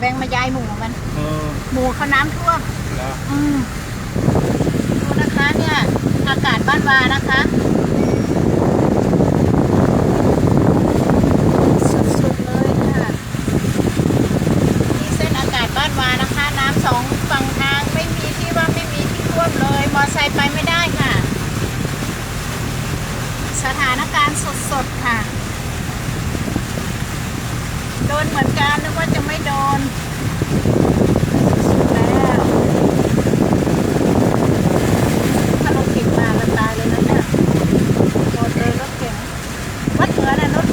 แบ่งมาย้ายหมูมัน เออหมูเขาน้ำท่วมแล้วอืมดูนะคะเนี่ย อากาศบ้านวานะคะ สุดๆเลยค่ะนี่เส้นอากาศบ้านวานะคะ น้ำสองฝั่งทางไม่มีที่ว่าไม่มีที่ท่วมเลย มอไซค์ไปไม่ได้ค่ะ สถานการณ์สดๆค่ะโด นเหมือนกันนึกว่าจะไม่โดนสุดแล้วถ้ารถเก่งมาเราตายเลยนะเนี่ยโดนเลยรถเก่งวัดเหนือน่ะรถ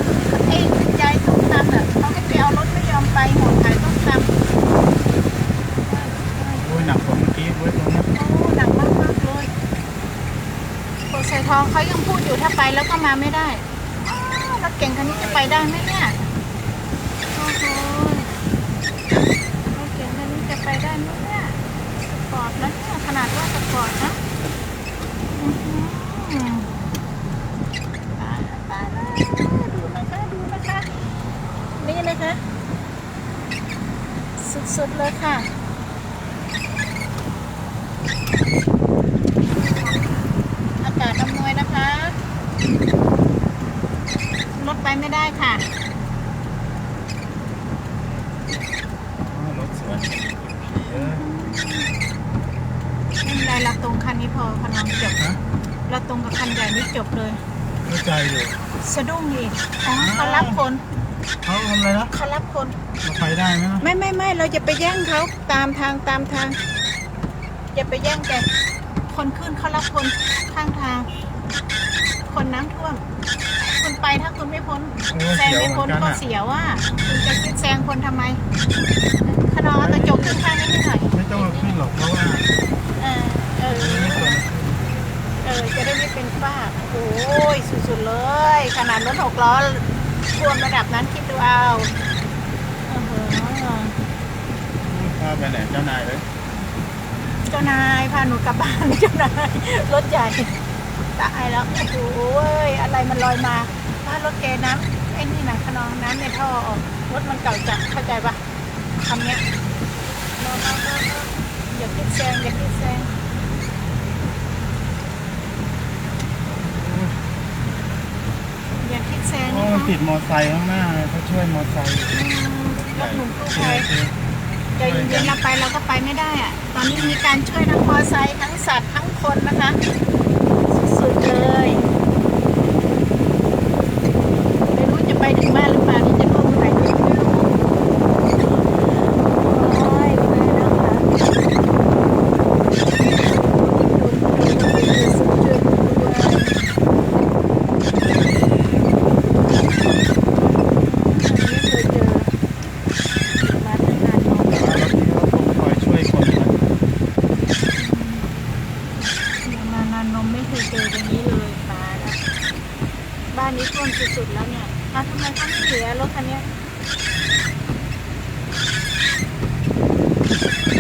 เอ้ยยายต้องทำอะเขาให้ไปเอารถไม่ยอมไปหัวขายต้องทำโอ้ยหนักกว่าเมื่อกี้เว้ยตรงนั้นโอ้หนักมากมากๆเลยโคไซทองเขายังพูดอยู่ถ้าไปแล้วก็มาไม่ได้อ้าวรถเก่งคันนี้จะไปได้ไหมเนี่ย โอ้โหรถเก่งคันนี้จะไปได้ไหมเนี่ยสปอร์ตนะเนี่ยขนาดว่าสปอร์ตนะอื้อหือตายแล้วตายแล้วดูนะคะดูนะคะ นี่นะคะ สุดๆเลยค่ะ อากาศอำนวยนะคะ รถไปไม่ได้ค่ะ อ๋อรถสวยเออ ไม่เป็นไรเราตรงคันนี้พอพนังจบฮะเราตรงกับคันใหญ่นี่จบเลย เข้าใจอยู่สะดุ้งอีกอ๋อเขารับคนเขาทำอะไรนะเขารับคน เราไปได้ไหมนะไม่ไม่ไม่เราจะไปแย่งเขาตามทางตามทางอย่าไปแย่งแกคนขึ้นเขารับคนข้างทาง คนน้ำท่วมคุณไปถ้าคุณไม่พ้นโอ้แซงเสียวไม่เหมืพ้อนนกันก็อะเสียว่าคุณจะคิดแซงคนทำไม ขนอกระจกขึ้นข้างนี้ให้หน่อยไม่ต้องเอาขึ้นหรอกเพราะว่าเออเออไม่ควรเออจะได้ไม่เป็นฝ้าโอ้ยสุดๆเลย ขนาดรถหกล้อท่วมระดับนั้นคิดดูเอาโอ้โหพาไปไหนเจ้านายเลยเจ้านายพาหนูกลับบ้านเจ้านายรถใหญ่ตายแล้วโอ้โหเว้ยอะไรมันลอยมาถ้ารถแกน้ำไอ้นี่นะขนองน้ำในท่อออกรถมันเก่าจัดเข้าใจปะคำเนี้ยร อรอรอรออย่าคิดแซงอย่าคิดแซงอย่าคิดแซงโอ้นะมันคะติดมอไซค์ข้างหน้าเขาช่วยมอไซค์อืมรถหนุ่มกู้โอภัยเคใจเย็นๆเราไปเราก็ไปไม่ได้อะตอนนี้มีการช่วยทั้งมอไซค์ทั้งสัตว์ทั้งคนนะคะ สุดๆเลยไม่รู้จะไปถึงบ้านหรือเปล่านี่จะร่วมไหนก็ไม่รู้โอ้ยไปแล้วค่ะไม่เคยเจอมาตั้งนานแล้ว แต่ว่ารถนี้เขาคงคอยช่วยคนนะ นานนมไม่เคยเจออย่างนี้เลยตายแล้วบ้านนี้ท่วมสุดๆแล้วเนี่ยอ้าวทำไมเขาไม่เหลือรถคันเนี้ย